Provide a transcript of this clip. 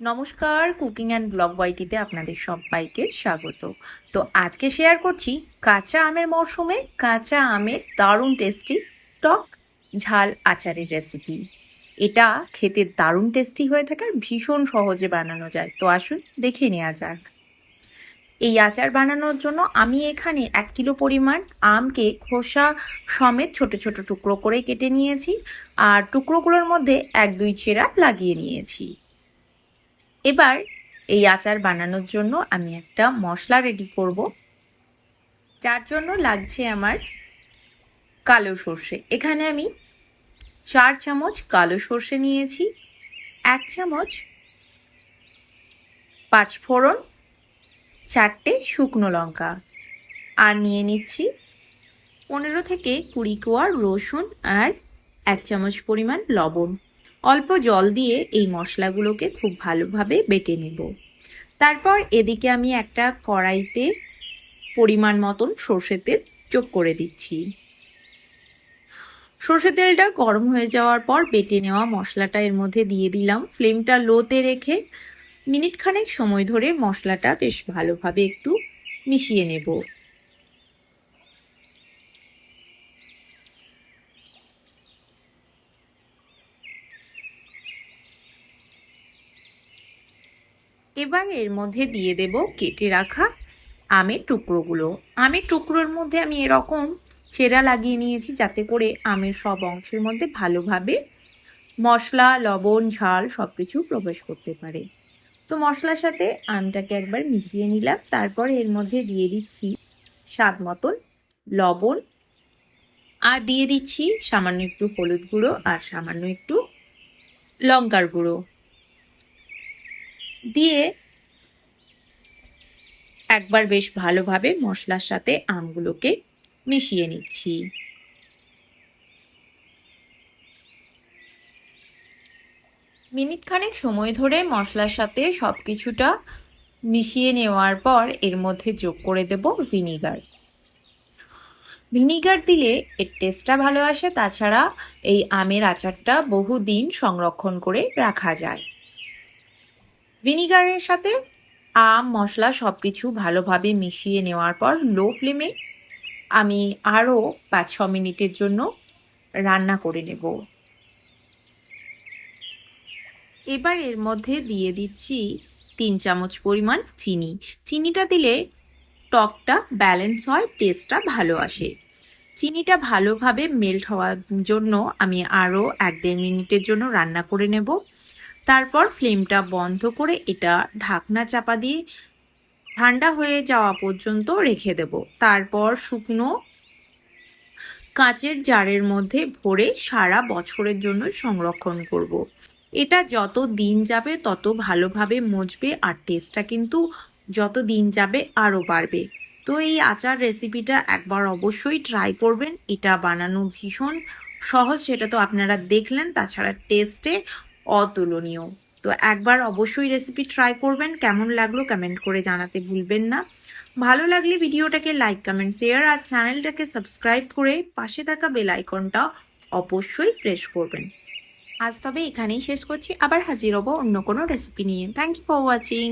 নমস্কার cooking and blog ওয়াইটিতে আপনাদের সবাইকে স্বাগত। তো আজকে শেয়ার করছি কাঁচা আমের মরশুমে কাঁচা আমের দারুণ টেস্টি টক ঝাল আচারের রেসিপি এটা খেতে দারুণ টেস্টি হয়ে থাকে আর ভীষণ সহজে বানানো যায়। তো আসুন দেখে নেওয়া যাক। এই আচার বানানোর জন্য আমি এখানে এক কিলো পরিমাণ আমকে খোসা সমেত ছোট ছোট টুকরো করে কেটে নিয়েছি আর টুকরোগুলোর মধ্যে এক দুই ছেঁড়া লাগিয়ে নিয়েছি। এবার এই আচার বানানোর জন্য আমি একটা মশলা রেডি করব। যার জন্য লাগছে আমার কালো সর্ষে। এখানে আমি চার চামচ কালো সর্ষে নিয়েছি, এক চামচ পাঁচ ফোড়ন চারটে শুকনো লঙ্কা আর নিয়ে নিচ্ছি পনেরো থেকে কুড়ি কোয়া রসুন আর এক চামচ পরিমাণ লবণ। অল্প জল দিয়ে এই মশলাগুলোকে খুব ভালোভাবে বেটে নেব। তারপর এদিকে আমি একটা কড়াইতে পরিমাণ মতন সর্ষের তেল যোগ করে দিচ্ছি। সর্ষে তেলটা গরম হয়ে যাওয়ার পর বেটে নেওয়া মশলাটা এর মধ্যে দিয়ে দিলাম। ফ্লেমটা লোতে রেখে মিনিট খানেক সময় ধরে মশলাটা বেশ ভালোভাবে একটু মিশিয়ে নেব। এবার এর মধ্যে দিয়ে দেব কেটে রাখা আমের টুকরোগুলো। আমের টুকরোর মধ্যে আমি এরকম ছেঁড়া লাগিয়ে নিয়েছি যাতে করে আমের সব অংশের মধ্যে ভালোভাবে মশলা, লবণ, ঝাল সব কিছু প্রবেশ করতে পারে। তো মশলার সাথে আমটাকে একবার মিশিয়ে নিলাম। তারপর এর মধ্যে দিয়ে দিচ্ছি স্বাদ মতন লবণ। আর দিয়ে দিচ্ছি সামান্য একটু হলুদ গুঁড়ো আর সামান্য একটু লঙ্কার গুঁড়ো। দিয়ে একবার বেশ ভালোভাবে মশলার সাথে আমগুলোকে মিশিয়ে নিচ্ছি। মিনিট খানেক সময় ধরে মশলার সাথে সব কিছুটা মিশিয়ে নেওয়ার পর এর মধ্যে যোগ করে দেব ভিনিগার। ভিনিগার দিলে এর টেস্টটা ভালো আসে, তাছাড়া এই আমের আচারটা বহুদিন সংরক্ষণ করে রাখা যায়। ভিনিগারের সাথে আম, মশলা সব কিছু ভালোভাবে মিশিয়ে নেওয়ার পর লো ফ্লেমে আমি আরও পাঁচ ছ মিনিটের জন্য রান্না করে নেব। এবার এর মধ্যে দিয়ে দিচ্ছি তিন চামচ পরিমাণ চিনি। চিনিটা দিলে টকটা ব্যালেন্স হয়, টেস্টটা ভালো আসে। চিনিটা ভালোভাবে মেল্ট হওয়ার জন্য আমি আরও এক দেড় মিনিটের জন্য রান্না করে নেব। তারপর ফ্লেমটা বন্ধ করে এটা ঢাকনা চাপা দিয়ে ঠান্ডা হয়ে যাওয়া পর্যন্ত রেখে দেব। তারপর শুকনো কাচের জারের মধ্যে ভরে সারা বছরের জন্য সংরক্ষণ করব। এটা যত দিন যাবে তত ভালোভাবে মজবে আর টেস্টটা কিন্তু যত দিন যাবে আরও বাড়বে। তো এই আচার রেসিপিটা একবার অবশ্যই ট্রাই করবেন। এটা বানানো ভীষণ সহজ, সেটা তো আপনারা দেখলেন। তাছাড়া টেস্টে অতুলনীয়। তো একবার অবশ্যই রেসিপি ট্রাই করবেন, কেমন লাগল কমেন্ট করে জানাতে ভুলবেন না। ভালো লাগলে ভিডিওটাকে লাইক কমেন্ট শেয়ার আর চ্যানেলটাকে সাবস্ক্রাইব করে পাশে থাকা বেল আইকনটা অবশ্যই প্রেস করবেন। আজ তবে এখানেই শেষ করছি, আবার হাজির হব অন্য কোনো রেসিপি নিয়ে। Thank you for watching